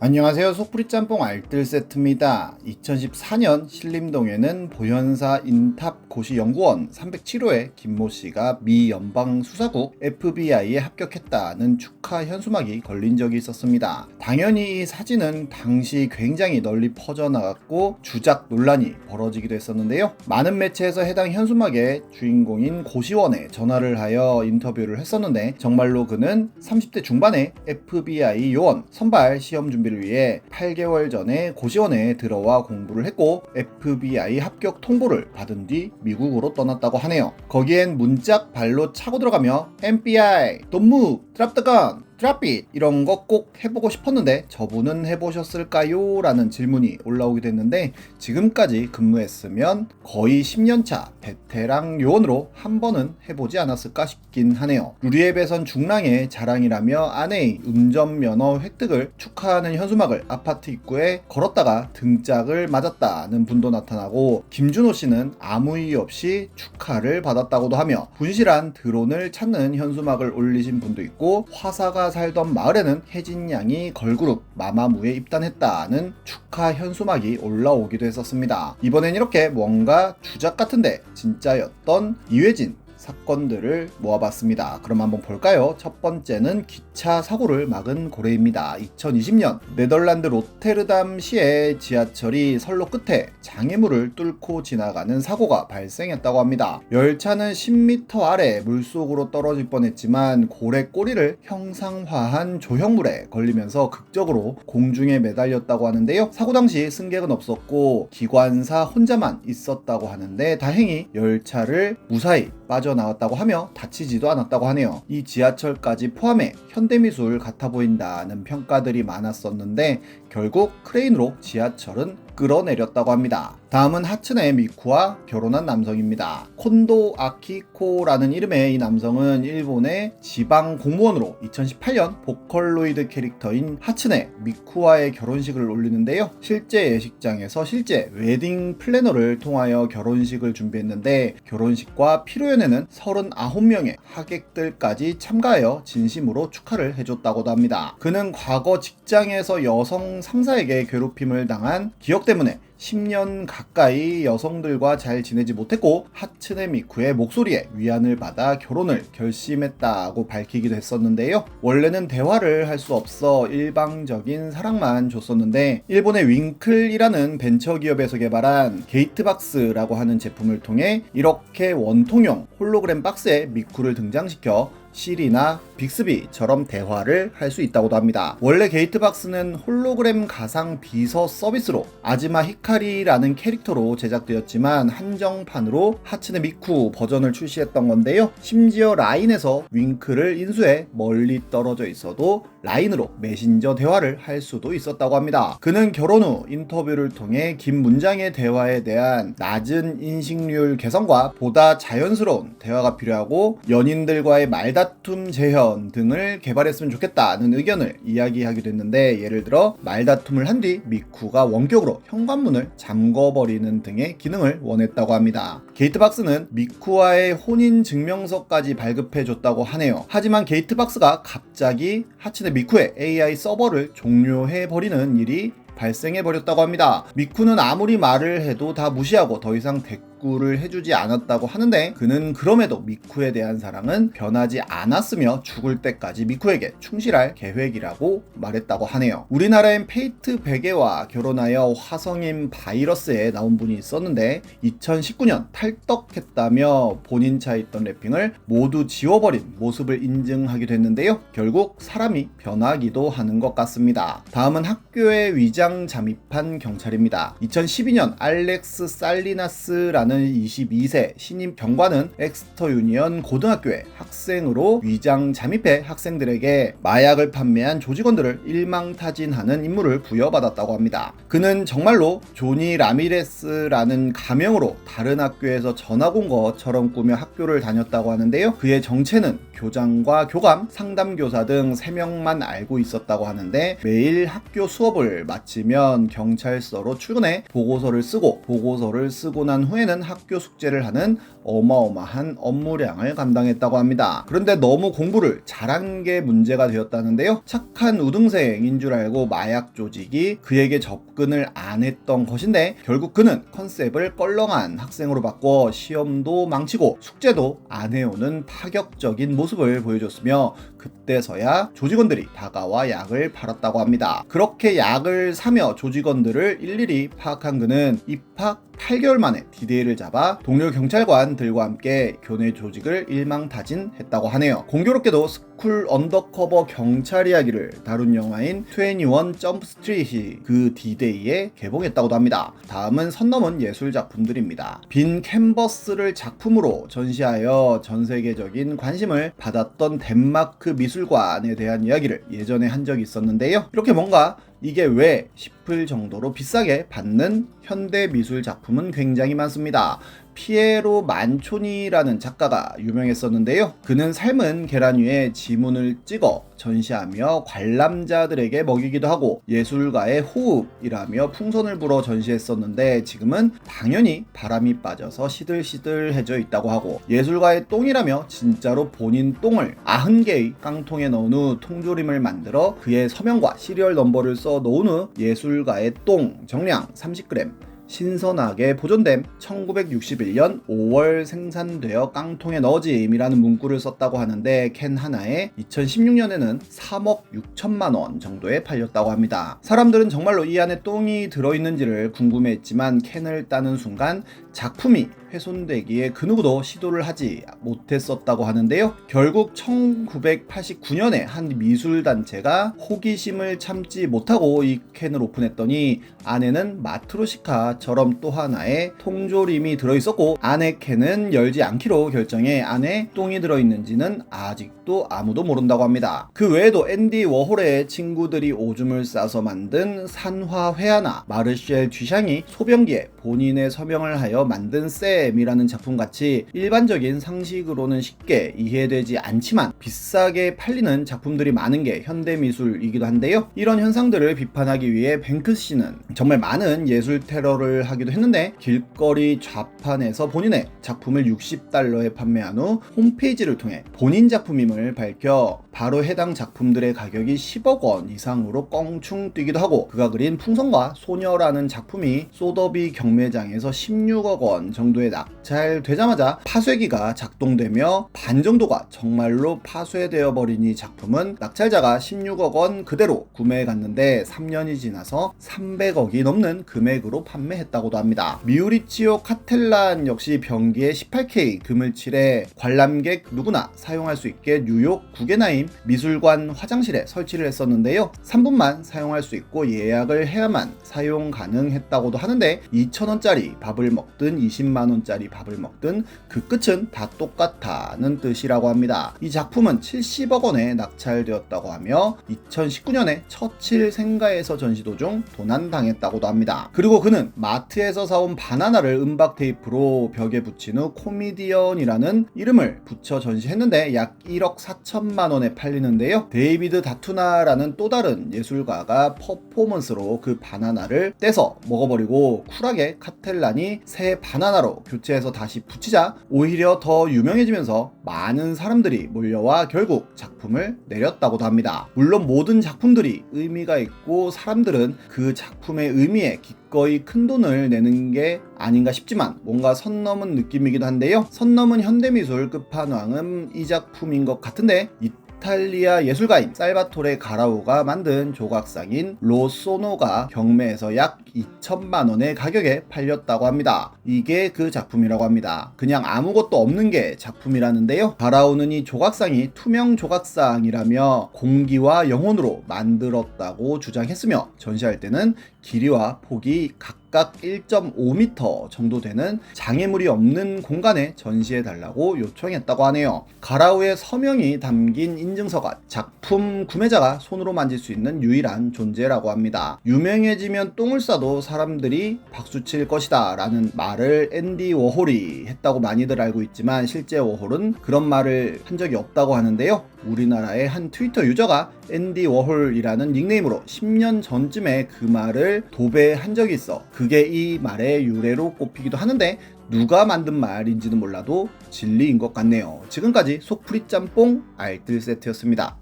안녕하세요. 속풀이 짬뽕 알뜰 세트입니다. 2014년 신림동에는 보현사 인탑 고시연구원 307호에 김모 씨가 미 연방 수사국 FBI에 합격했다는 축하 현수막이 걸린 적이 있었습니다. 당연히 이 사진은 당시 굉장히 널리 퍼져나갔고 주작 논란이 벌어지기도 했었는데요. 많은 매체에서 해당 현수막의 주인공인 고시원에 전화를 하여 인터뷰를 했었는데 정말로 그는 30대 중반의 FBI 요원 선발 시험 준비 를 위해 8개월 전에 고시원에 들어와 공부를 했고 FBI 합격 통보를 받은 뒤 미국으로 떠났다고 하네요. 거기엔 문짝 발로 차고 들어가며 FBI don't move drop the gun 드랍빗 이런 거 꼭 해보고 싶었는데 저분은 해보셨을까요? 라는 질문이 올라오게 됐는데 지금까지 근무했으면 거의 10년차 베테랑 요원으로 한 번은 해보지 않았을까 싶긴 하네요. 루리앱에선 중랑의 자랑이라며 아내의 운전면허 획득을 축하하는 현수막을 아파트 입구에 걸었다가 등짝을 맞았다는 분도 나타나고 김준호 씨는 아무 이유 없이 축하를 받았다고도 하며 분실한 드론을 찾는 현수막을 올리신 분도 있고 화사가 살던 마을에는 혜진 양이 걸그룹 마마무에 입단했다는 축하 현수막이 올라오기도 했었습니다. 이번엔 이렇게 뭔가 주작 같은데 진짜였던 이회진 사건들을 모아봤습니다. 그럼 한번 볼까요? 첫 번째는 기차 사고를 막은 고래입니다. 2020년 네덜란드 로테르담 시의 지하철이 선로 끝에 장애물을 뚫고 지나가는 사고가 발생했다고 합니다. 열차는 10m 아래 물속으로 떨어질 뻔했지만 고래 꼬리를 형상화한 조형물에 걸리면서 극적으로 공중에 매달렸다고 하는데요. 사고 당시 승객은 없었고 기관사 혼자만 있었다고 하는데 다행히 열차를 무사히 빠져 나왔다고 하며 다치지도 않았다고 하네요. 이 지하철까지 포함해 현대미술 같아 보인다는 평가들이 많았었는데 결국 크레인으로 지하철은 끌어내렸다고 합니다. 다음은 하츠네 미쿠와 결혼한 남성입니다. 콘도 아키코라는 이름의 이 남성은 일본의 지방 공무원으로 2018년 보컬로이드 캐릭터인 하츠네 미쿠와의 결혼식을 올리는데요. 실제 예식장에서 실제 웨딩 플래너를 통하여 결혼식을 준비했는데 결혼식과 피로연회는 39명의 하객들까지 참가하여 진심으로 축하를 해줬다고도 합니다. 그는 과거 직장에서 여성 상사에게 괴롭힘을 당한 기억 때문에 10년 가까이 여성들과 잘 지내지 못했고 하츠네 미쿠의 목소리에 위안을 받아 결혼을 결심했다고 밝히기도 했었는데요. 원래는 대화를 할 수 없어 일방적인 사랑만 줬었는데 일본의 윙클이라는 벤처기업에서 개발한 게이트박스라고 하는 제품을 통해 이렇게 원통형 홀로그램 박스에 미쿠를 등장시켜 실이나 빅스비처럼 대화를 할 수 있다고도 합니다. 원래 게이트박스는 홀로그램 가상 비서 서비스로 아지마 히카리라는 캐릭터로 제작되었지만 한정판으로 하츠네 미쿠 버전을 출시했던 건데요. 심지어 라인에서 윙크를 인수해 멀리 떨어져 있어도 라인으로 메신저 대화를 할 수도 있었다고 합니다. 그는 결혼 후 인터뷰를 통해 긴 문장의 대화에 대한 낮은 인식률 개선과 보다 자연스러운 대화가 필요하고 연인들과의 말다 툼 재현 등을 개발했으면 좋겠다는 의견을 이야기하기도 했는데 예를 들어 말다툼을 한 뒤 미쿠가 원격으로 현관문을 잠궈버리는 등의 기능을 원했다고 합니다. 게이트박스는 미쿠와의 혼인 증명서까지 발급해줬다고 하네요. 하지만 게이트박스가 갑자기 하츠네 미쿠의 AI 서버를 종료해버리는 일이 발생해버렸다고 합니다. 미쿠는 아무리 말을 해도 다 무시하고 더 이상 대꾸를 해주지 않았다고 하는데 그는 그럼에도 미쿠에 대한 사랑은 변하지 않았으며 죽을 때까지 미쿠에게 충실할 계획이라고 말했다고 하네요. 우리나라엔 페이트 베개와 결혼하여 화성인 바이러스에 나온 분이 있었는데 2019년 탈덕했다며 본인 차에 있던 랩핑을 모두 지워버린 모습을 인증하기도 했는데요. 결국 사람이 변하기도 하는 것 같습니다. 다음은 학교에 위장 잠입한 경찰입니다. 2012년 알렉스 살리나스라는 22세 신임 경관은 엑스터 유니언 고등학교에 학생으로 위장 잠입해 학생들에게 마약을 판매한 조직원들을 일망타진하는 임무를 부여받았다고 합니다. 그는 정말로 조니 라미레스라는 가명으로 다른 학교에서 전학 온 것처럼 꾸며 학교를 다녔다고 하는데요. 그의 정체는 교장과 교감, 상담교사 등 3명만 알고 있었다고 하는데 매일 학교 수업을 마치면 경찰서로 출근해 보고서를 쓰고 보고서를 쓰고 난 후에는 학교 숙제를 하는 어마어마한 업무량을 감당했다고 합니다. 그런데 너무 공부를 잘한 게 문제가 되었다는데요. 착한 우등생인 줄 알고 마약 조직이 그에게 접근을 안 했던 것인데 결국 그는 컨셉을 껄렁한 학생으로 바꿔 시험도 망치고 숙제도 안 해오는 파격적인 모습 을 보여줬으며 그때서야 조직원들이 다가와 약을 팔았다고 합니다. 그렇게 약을 사며 조직원들을 일일이 파악한 그는 입학 8개월 만에 디데이를 잡아 동료 경찰관들과 함께 교내 조직을 일망타진했다고 하네요. 공교롭게도 스쿨 언더커버 경찰 이야기를 다룬 영화인 21 점프 스트릿이 그 디데이에 개봉했다고도 합니다. 다음은 선 넘은 예술 작품들입니다. 빈 캔버스를 작품으로 전시하여 전 세계적인 관심을 받았던 덴마크 미술관에 대한 이야기를 예전에 한 적이 있었는데요. 이렇게 뭔가 이게 왜 싶을 정도로 비싸게 받는 현대 미술 작품은 굉장히 많습니다. 피에로 만초니라는 작가가 유명했었는데요. 그는 삶은 계란 위에 지문을 찍어 전시하며 관람자들에게 먹이기도 하고 예술가의 호흡이라며 풍선을 불어 전시했었는데 지금은 당연히 바람이 빠져서 시들시들해져 있다고 하고 예술가의 똥이라며 진짜로 본인 똥을 90개의 깡통에 넣은 후 통조림을 만들어 그의 서명과 시리얼 넘버를 써 놓은 후 예술 가의 똥 정량 30g 신선하게 보존됨 1961년 5월 생산되어 깡통에 넣어짐이라는 문구를 썼다고 하는데 캔 하나에 2016년에는 3억 6천만 원 정도에 팔렸다고 합니다. 사람들은 정말로 이 안에 똥이 들어있는지를 궁금해했지만 캔을 따는 순간 작품이 훼손되기에 그 누구도 시도를 하지 못했었다고 하는데요. 결국 1989년에 한 미술단체가 호기심을 참지 못하고 이 캔을 오픈했더니 안에는 마트로시카 처럼 또 하나의 통조림이 들어있었고 안에 캔은 열지 않기로 결정해 안에 똥이 들어있는지는 아직도 아무도 모른다고 합니다. 그 외에도 앤디 워홀의 친구들이 오줌을 싸서 만든 산화 회화나 마르쉘 쥐샹이 소변기에 본인의 서명을 하여 만든 쌤이라는 작품 같이 일반적인 상식으로는 쉽게 이해되지 않지만 비싸게 팔리는 작품들이 많은 게 현대미술이기도 한데요. 이런 현상들을 비판하기 위해 뱅크씨는 정말 많은 예술 테러를 하기도 했는데 길거리 좌판에서 본인의 작품을 60달러에 판매한 후 홈페이지를 통해 본인 작품임을 밝혀 바로 해당 작품들의 가격이 10억 원 이상으로 껑충 뛰기도 하고 그가 그린 풍선과 소녀라는 작품이 소더비 경매장에서 16억 원 정도에 낙찰되자마자 파쇄기가 작동되며 반 정도가 정말로 파쇄되어 이 작품은 낙찰자가 16억 원 그대로 구매해 갔는데 3년이 지나서 300억이 넘는 금액으로 판매 했다고도 합니다. 미우리치오 카텔란 역시 변기에 18K 금을 칠해 관람객 누구나 사용할 수 있게 뉴욕 구게나임 미술관 화장실에 설치를 했었는데요. 3분만 사용할 수 있고 예약을 해야만 사용 가능했다고도 하는데 2,000원짜리 밥을 먹든 20만원짜리 밥을 먹든 그 끝은 다 똑같다는 뜻이라고 합니다. 이 작품은 70억 원에 낙찰되었다고 하며 2019년에 처칠 생가에서 전시 도중 도난당했다고도 합니다. 그리고 그는 마트에서 사온 바나나를 은박 테이프로 벽에 붙인 후 코미디언이라는 이름을 붙여 전시했는데 약 1억 4천만 원에 팔리는데요. 데이비드 다투나라는 또 다른 예술가가 퍼포먼스로 그 바나나를 떼서 먹어버리고 쿨하게 카텔란이 새 바나나로 교체해서 다시 붙이자 오히려 더 유명해지면서 많은 사람들이 몰려와 결국 작품을 내렸다고도 합니다. 물론 모든 작품들이 의미가 있고 사람들은 그 작품의 의미에 기 꺼이 큰 돈을 내는 게 아닌가 싶지만 뭔가 선 넘은 느낌이기도 한데요. 선 넘은 현대미술 끝판왕은 이 작품인 것 같은데 이 탈리아 예술가인 살바토레 가라우가 만든 조각상인 로소노가 경매에서 약 2천만 원의 가격에 팔렸다고 합니다. 이게 그 작품이라고 합니다. 그냥 아무것도 없는 게 작품이라는데요. 가라우는 이 조각상이 투명 조각상이라며 공기와 영혼으로 만들었다고 주장했으며 전시할 때는 길이와 폭이 각각 1.5m 정도 되는 장애물이 없는 공간에 전시해 달라고 요청했다고 하네요. 가라우의 서명이 담긴 인증서가 작품 구매자가 손으로 만질 수 있는 유일한 존재라고 합니다. 유명해지면 똥을 싸도 사람들이 박수칠 것이다 라는 말을 앤디 워홀이 했다고 많이들 알고 있지만 실제 워홀은 그런 말을 한 적이 없다고 하는데요. 우리나라의 한 트위터 유저가 앤디 워홀이라는 닉네임으로 10년 전쯤에 그 말을 도배한 적이 있어. 그게 이 말의 유래로 꼽히기도 하는데 누가 만든 말인지는 몰라도 진리인 것 같네요. 지금까지 속풀이 짬뽕 알뜰 세트였습니다.